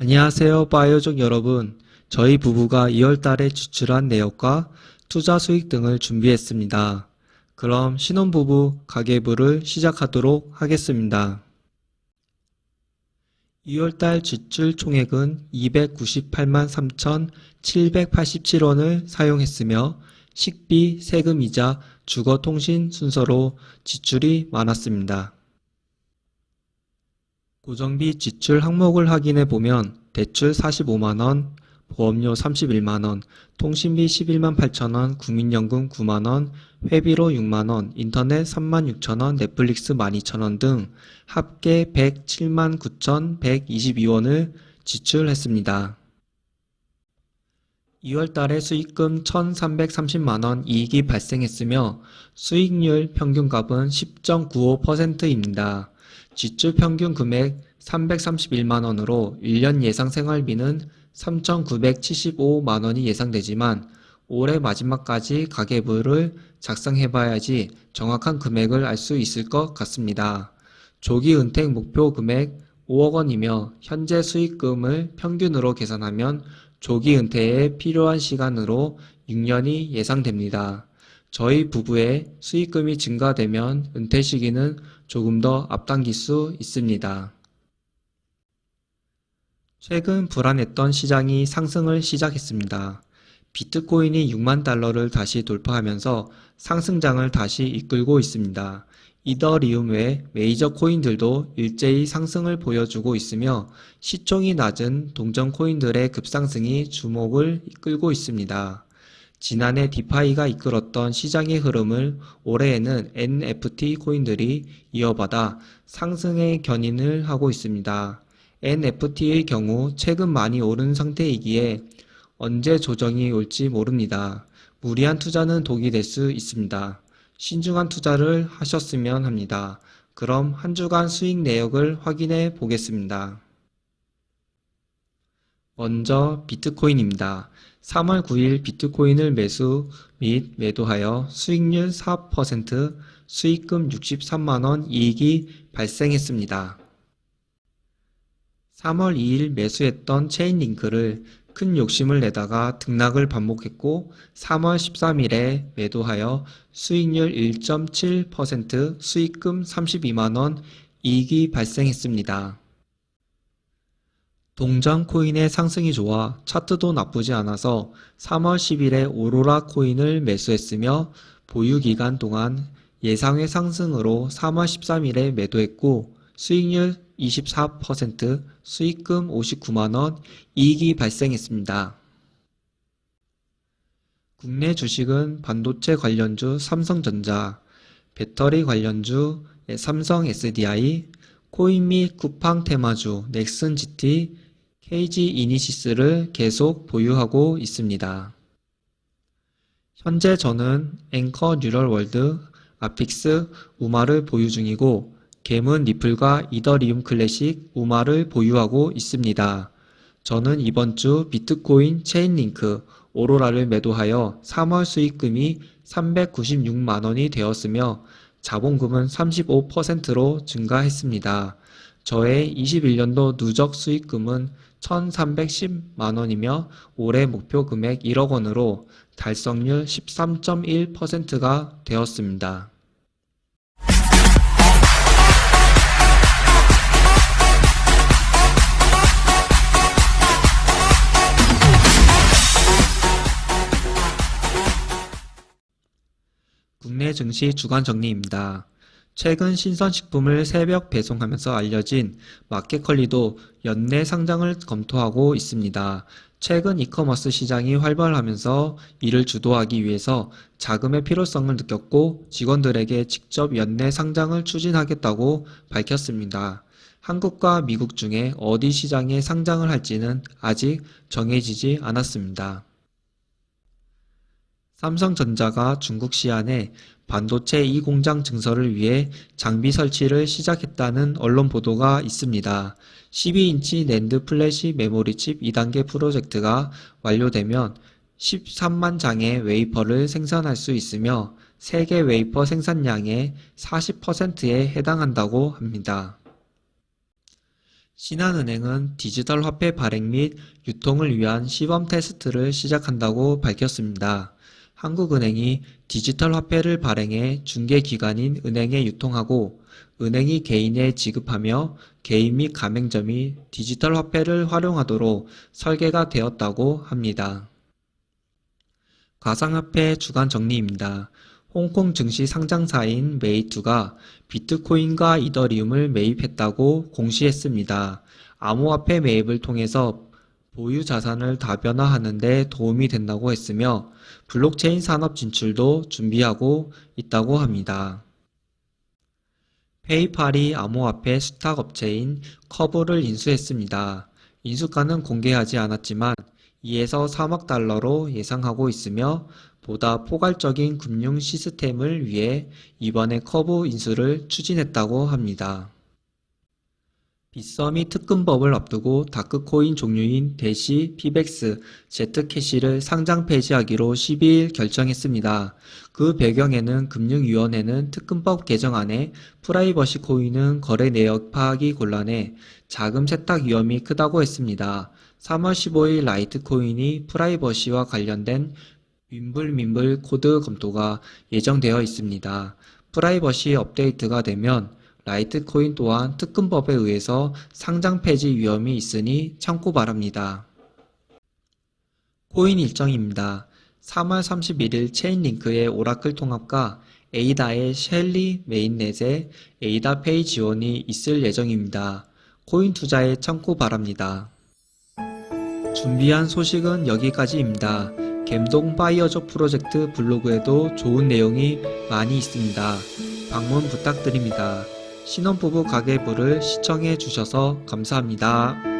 안녕하세요, 바이오족 여러분. 저희 부부가 2월 달에 지출한 내역과 투자 수익 등을 준비했습니다. 그럼 신혼부부 가계부를 시작하도록 하겠습니다. 2월 달 지출 총액은 298만 3,787원을 사용했으며 식비, 세금 이자 주거통신 순서로 지출이 많았습니다. 고정비 지출 항목을 확인해 보면 대출 45만원, 보험료 31만원, 통신비 11만 8천원, 국민연금 9만원, 회비로 6만원, 인터넷 3만 6천원, 넷플릭스 12,000원 등 합계 107만 9,122원을 지출했습니다. 2월 달에 수익금 1,330만원 이익이 발생했으며 수익률 평균값은 10.95%입니다. 지출 평균 금액 331만 원으로 1년 예상 생활비는 3,975만 원이 예상되지만 올해 마지막까지 가계부를 작성해 봐야지 정확한 금액을 알 수 있을 것 같습니다. 조기 은퇴 목표 금액 5억 원이며 현재 수익금을 평균으로 계산하면 조기 은퇴에 필요한 시간으로 6년이 예상됩니다. 저희 부부의 수익금이 증가되면 은퇴 시기는 조금 더 앞당길 수 있습니다. 최근 불안했던 시장이 상승을 시작했습니다. 비트코인이 6만 달러를 다시 돌파하면서 상승장을 다시 이끌고 있습니다. 이더리움 외 메이저 코인들도 일제히 상승을 보여주고 있으며 시총이 낮은 동전 코인들의 급상승이 주목을 이끌고 있습니다. 지난해 디파이가 이끌었던 시장의 흐름을 올해에는 NFT 코인들이 이어받아 상승의 견인을 하고 있습니다. NFT의 경우 최근 많이 오른 상태이기에 언제 조정이 올지 모릅니다. 무리한 투자는 독이 될 수 있습니다. 신중한 투자를 하셨으면 합니다. 그럼 한 주간 수익 내역을 확인해 보겠습니다. 먼저 비트코인입니다. 3월 9일 비트코인을 매수 및 매도하여 수익률 4%, 수익금 63만원 이익이 발생했습니다. 3월 2일 매수했던 체인링크를 큰 욕심을 내다가 등락을 반복했고 3월 13일에 매도하여 수익률 1.7%, 수익금 32만원 이익이 발생했습니다. 동전 코인의 상승이 좋아 차트도 나쁘지 않아서 3월 10일에 오로라 코인을 매수했으며 보유 기간 동안 예상외 상승으로 3월 13일에 매도했고 수익률 24%, 수익금 59만원, 이익이 발생했습니다. 국내 주식은 반도체 관련주 삼성전자, 배터리 관련주 삼성 SDI, 코인 및 쿠팡 테마주 넥슨 GT, KG 이니시스를 계속 보유하고 있습니다. 현재 저는 앵커 뉴럴 월드, 아픽스, 우마를 보유 중이고 겜은 리플과 이더리움 클래식, 우마를 보유하고 있습니다. 저는 이번 주 비트코인 체인링크, 오로라를 매도하여 3월 수익금이 396만원이 되었으며 자본금은 35%로 증가했습니다. 저의 21년도 누적 수익금은 1310만 원이며 올해 목표 금액 1억 원으로 달성률 13.1%가 되었습니다. 국내 증시 주간 정리입니다. 최근 신선식품을 새벽 배송하면서 알려진 마켓컬리도 연내 상장을 검토하고 있습니다. 최근 이커머스 시장이 활발하면서 이를 주도하기 위해서 자금의 필요성을 느꼈고 직원들에게 직접 연내 상장을 추진하겠다고 밝혔습니다. 한국과 미국 중에 어디 시장에 상장을 할지는 아직 정해지지 않았습니다. 삼성전자가 중국 시안에 반도체 2공장 증설을 위해 장비 설치를 시작했다는 언론 보도가 있습니다. 12인치 낸드 플래시 메모리 칩 2단계 프로젝트가 완료되면 13만 장의 웨이퍼를 생산할 수 있으며 세계 웨이퍼 생산량의 40%에 해당한다고 합니다. 신한은행은 디지털 화폐 발행 및 유통을 위한 시범 테스트를 시작한다고 밝혔습니다. 한국은행이 디지털 화폐를 발행해 중개기관인 은행에 유통하고 은행이 개인에 지급하며 개인 및 가맹점이 디지털 화폐를 활용하도록 설계가 되었다고 합니다. 가상화폐 주간 정리입니다. 홍콩 증시 상장사인 메이투가 비트코인과 이더리움을 매입했다고 공시했습니다. 암호화폐 매입을 통해서 보유 자산을 다변화하는 데 도움이 된다고 했으며 블록체인 산업 진출도 준비하고 있다고 합니다. 페이팔이 암호화폐 수탁 업체인 커브를 인수했습니다. 인수가는 공개하지 않았지만 2에서 3억 달러로 예상하고 있으며 보다 포괄적인 금융 시스템을 위해 이번에 커브 인수를 추진했다고 합니다. 빗썸이 특근법을 앞두고 다크코인 종류인 대시, 피백스, 제트캐시를 상장 폐지하기로 12일 결정했습니다. 그 배경에는 금융위원회는 특근법 개정안에 프라이버시 코인은 거래 내역 파악이 곤란해 자금 세탁 위험이 크다고 했습니다. 3월 15일 라이트코인이 프라이버시와 관련된 윈블민블 코드 검토가 예정되어 있습니다. 프라이버시 업데이트가 되면 라이트코인 또한 특근법에 의해서 상장 폐지 위험이 있으니 참고 바랍니다. 코인 일정입니다. 3월 31일 체인링크의 오라클 통합과 에이다의 셸리 메인넷에 에이다 페이 지원이 있을 예정입니다. 코인 투자에 참고 바랍니다. 준비한 소식은 여기까지입니다. 갬동 파이어족 프로젝트 블로그에도 좋은 내용이 많이 있습니다. 방문 부탁드립니다. 신혼부부 가계부를 시청해 주셔서 감사합니다.